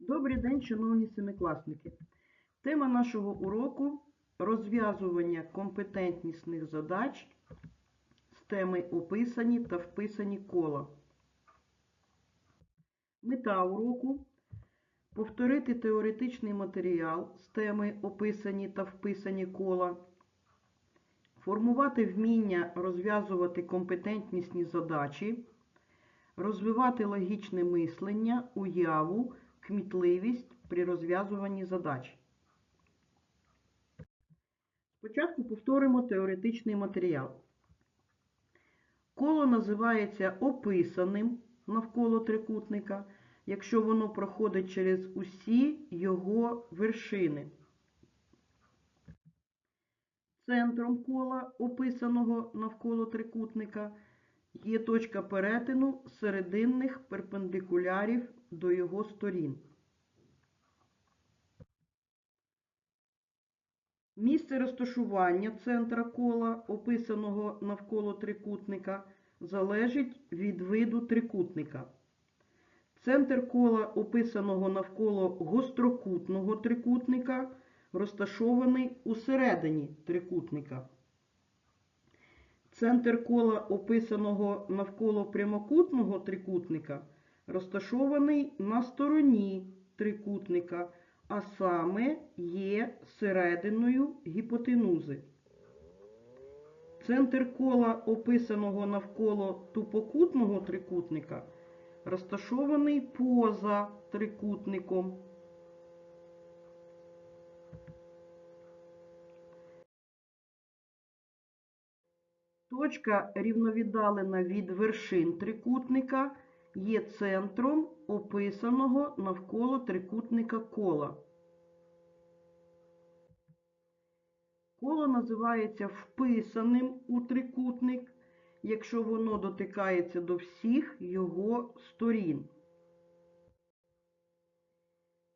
Добрий день, шановні семикласники. Тема нашого уроку розв'язування компетентнісних задач з теми описані та вписані кола. Мета уроку повторити теоретичний матеріал з теми описані та вписані кола, формувати вміння розв'язувати компетентнісні задачі, розвивати логічне мислення, уяву, кмітливість при розв'язуванні задач. Спочатку повторимо теоретичний матеріал. Коло називається описаним навколо трикутника, якщо воно проходить через усі його вершини. Центром кола, описаного навколо трикутника, є точка перетину серединних перпендикулярів до його сторін. Місце розташування центра кола, описаного навколо трикутника, залежить від виду трикутника. Центр кола, описаного навколо гострокутного трикутника, розташований усередині трикутника. Центр кола, описаного навколо прямокутного трикутника, розташований на стороні трикутника, а саме є серединою гіпотенузи. Центр кола, описаного навколо тупокутного трикутника, розташований поза трикутником. Точка, рівновіддалена від вершин трикутника, є центром описаного навколо трикутника кола. Коло називається вписаним у трикутник, якщо воно дотикається до всіх його сторін.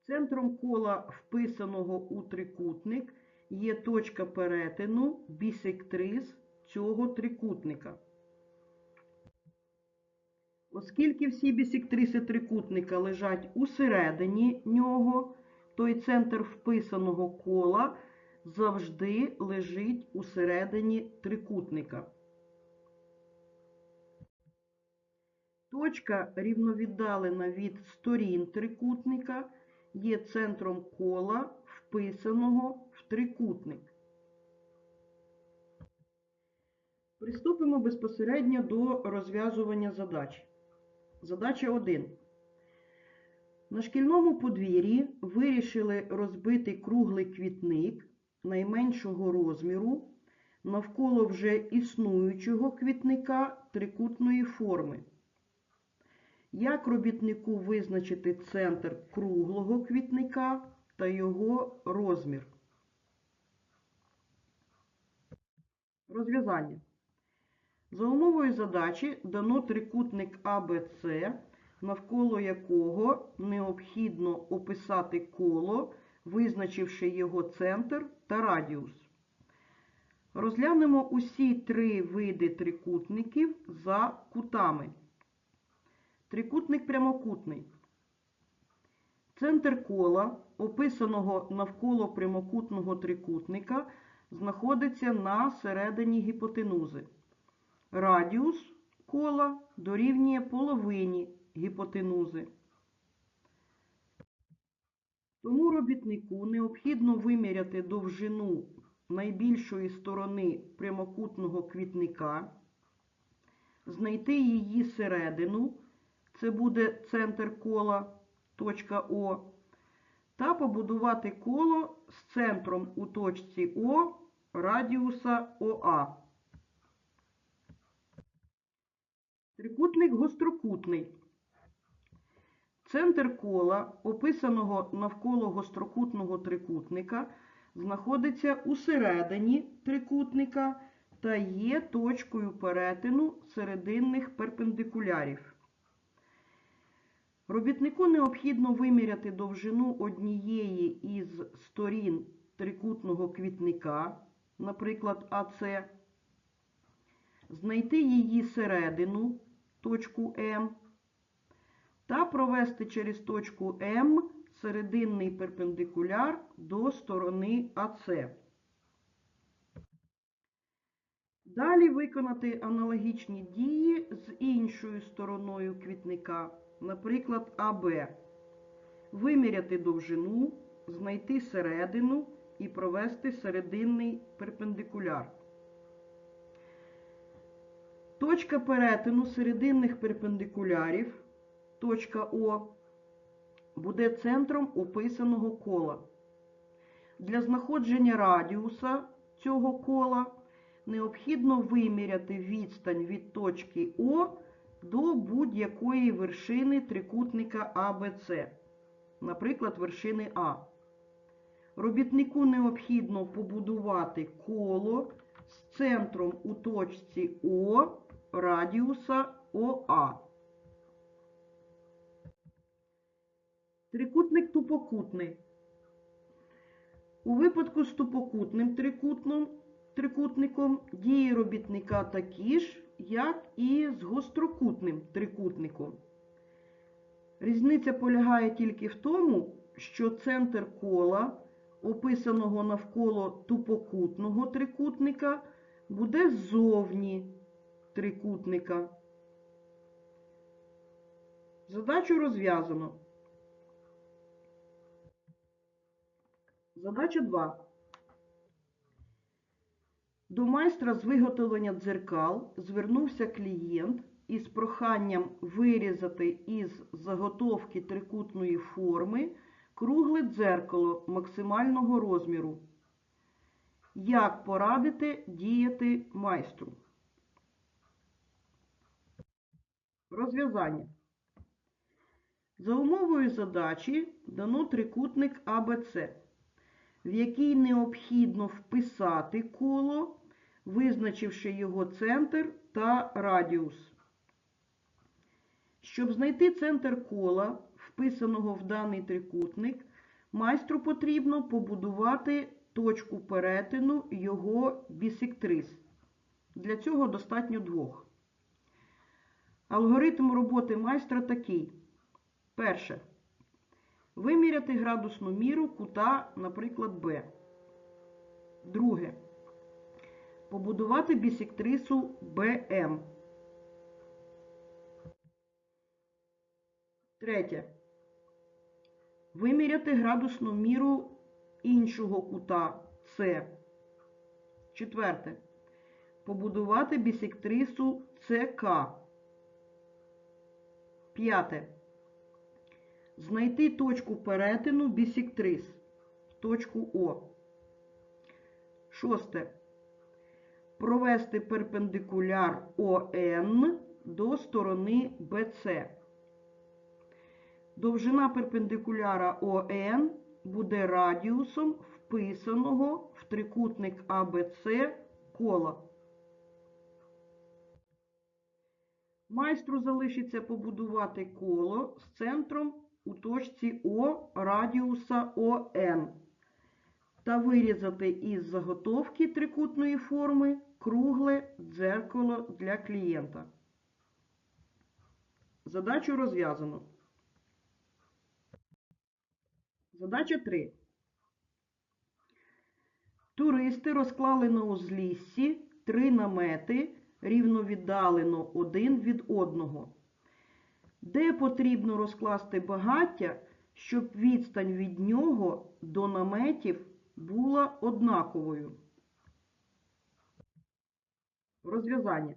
Центром кола, вписаного у трикутник, є точка перетину бісектриз цього трикутника. Оскільки всі бісектриси трикутника лежать усередині нього, той центр вписаного кола завжди лежить усередині трикутника. Точка, рівновіддалена від сторін трикутника, є центром кола, вписаного в трикутник. Приступимо безпосередньо до розв'язування задач. Задача 1. На шкільному подвір'ї вирішили розбити круглий квітник найменшого розміру навколо вже існуючого квітника трикутної форми. Як робітнику визначити центр круглого квітника та його розмір? Розв'язання. За умовою задачі дано трикутник АБЦ, навколо якого необхідно описати коло, визначивши його центр та радіус. Розглянемо усі три види трикутників за кутами. Трикутник прямокутний. Центр кола, описаного навколо прямокутного трикутника, знаходиться на середині гіпотенузи. Радіус кола дорівнює половині гіпотенузи. Тому робітнику необхідно виміряти довжину найбільшої сторони прямокутного квітника, знайти її середину, це буде центр кола, точка О, та побудувати коло з центром у точці О радіуса ОА. Трикутник гострокутний. Центр кола, описаного навколо гострокутного трикутника, знаходиться усередині трикутника та є точкою перетину серединних перпендикулярів. Робітнику необхідно виміряти довжину однієї із сторін трикутного квітника, наприклад, АЦ, знайти її середину, точку М, та провести через точку М серединний перпендикуляр до сторони АС. Далі виконати аналогічні дії з іншою стороною квітника, наприклад, АБ. Виміряти довжину, знайти середину і провести серединний перпендикуляр. Точка перетину серединних перпендикулярів, точка О, буде центром описаного кола. Для знаходження радіуса цього кола необхідно виміряти відстань від точки О до будь-якої вершини трикутника АБЦ, наприклад, вершини А. Робітнику необхідно побудувати коло з центром у точці О радіуса ОА. Трикутник тупокутний. У випадку з тупокутним трикутном, трикутником дії робітника такі ж, як і з гострокутним трикутником. Різниця полягає тільки в тому, що центр кола, описаного навколо тупокутного трикутника, буде ззовні трикутника. Задачу розв'язано. Задача 2. До майстра з виготовлення дзеркал звернувся клієнт із проханням вирізати із заготовки трикутної форми кругле дзеркало максимального розміру. Як порадити діяти майстру? Розв'язання. За умовою задачі дано трикутник АБЦ, в який необхідно вписати коло, визначивши його центр та радіус. Щоб знайти центр кола, вписаного в даний трикутник, майстру потрібно побудувати точку перетину його бісектрис. Для цього достатньо двох. Алгоритм роботи майстра такий. Перше. Виміряти градусну міру кута, наприклад, Б. Друге. Побудувати бісектрису БМ. Третє. Виміряти градусну міру іншого кута С. Четверте. Побудувати бісектрису ЦК. П'яте. Знайти точку перетину бісектрис. Точку О. Шосте. Провести перпендикуляр ОН до сторони БЦ. Довжина перпендикуляра ОН буде радіусом вписаного в трикутник АБЦ кола. Майстру залишиться побудувати коло з центром у точці О радіуса ОН та вирізати із заготовки трикутної форми кругле дзеркало для клієнта. Задачу розв'язано. Задача 3. Туристи розклали на узліссі три намети рівновіддалено один від одного. Де потрібно розкласти багаття, щоб відстань від нього до наметів була однаковою? Розв'язання.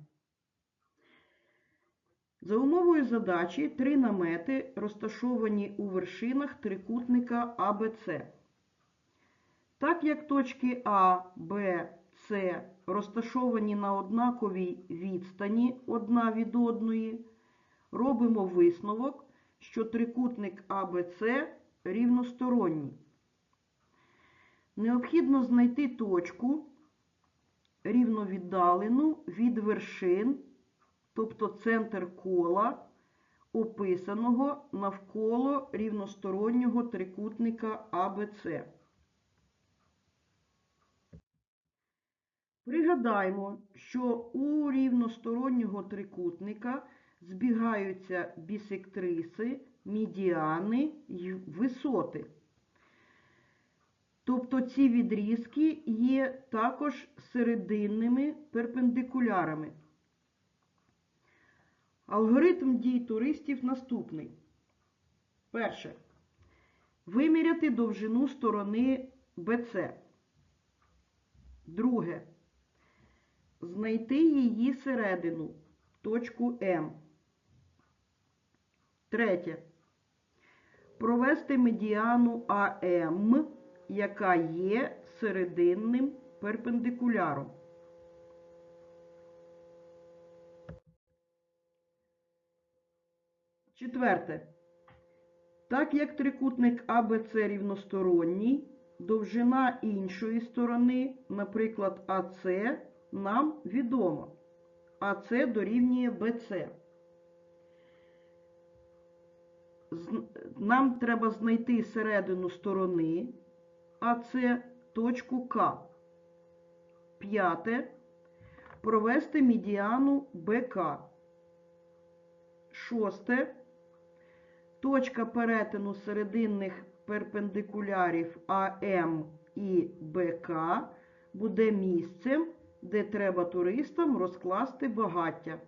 За умовою задачі три намети розташовані у вершинах трикутника АБЦ. Так як точки А, Б, С розташовані на однаковій відстані одна від одної, робимо висновок, що трикутник АБЦ рівносторонній. Необхідно знайти точку рівновіддалену від вершин, тобто центр кола, описаного навколо рівностороннього трикутника АБЦ. Пригадаємо, що у рівностороннього трикутника збігаються бісектриси, медіани й висоти. Тобто ці відрізки є також серединними перпендикулярами. Алгоритм дій туристів наступний. Перше. Виміряти довжину сторони BC. Друге. Знайти її середину, точку М. Третє. Провести медіану АМ, яка є серединним перпендикуляром. Четверте. Так як трикутник АБЦ рівносторонній, довжина іншої сторони, наприклад, АС, нам відома. АС дорівнює БЦ. Нам треба знайти середину сторони АС, точку К. П'яте. Провести медіану БК. Шосте. Точка перетину серединних перпендикулярів АМ і БК буде місцем, де треба туристам розкласти багаття.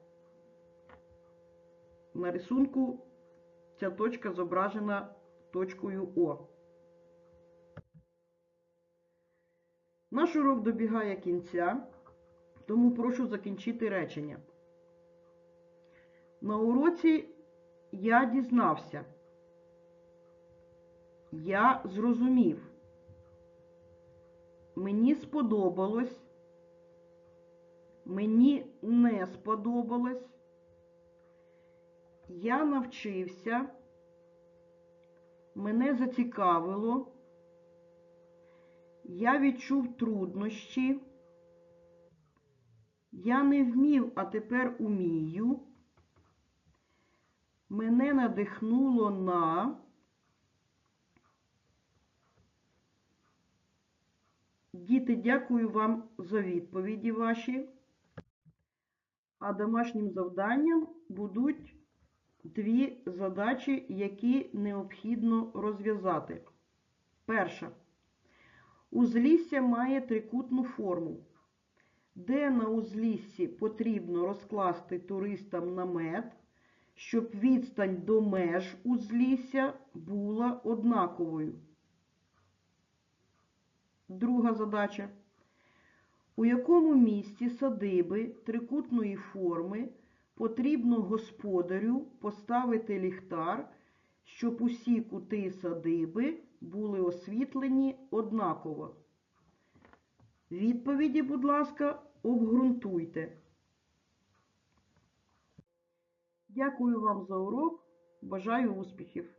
На рисунку ця точка зображена точкою О. Наш урок добігає кінця, тому прошу закінчити речення. На уроці я дізнався. Я зрозумів. Мені сподобалось. Мені не сподобалось. Я навчився. Мене зацікавило. Я відчув труднощі. Я не вмів, а тепер умію. Мене надихнуло на Діти, дякую вам за відповіді ваші. А домашнім завданням будуть дві задачі, які необхідно розв'язати. Перша. Узлісся має трикутну форму. Де на узліссі потрібно розкласти туристам намет, щоб відстань до меж узлісся була однаковою. Друга задача. У якому місці садиби трикутної форми потрібно господарю поставити ліхтар, щоб усі кути садиби були освітлені однаково? Відповіді, будь ласка, обґрунтуйте. Дякую вам за урок. Бажаю успіхів!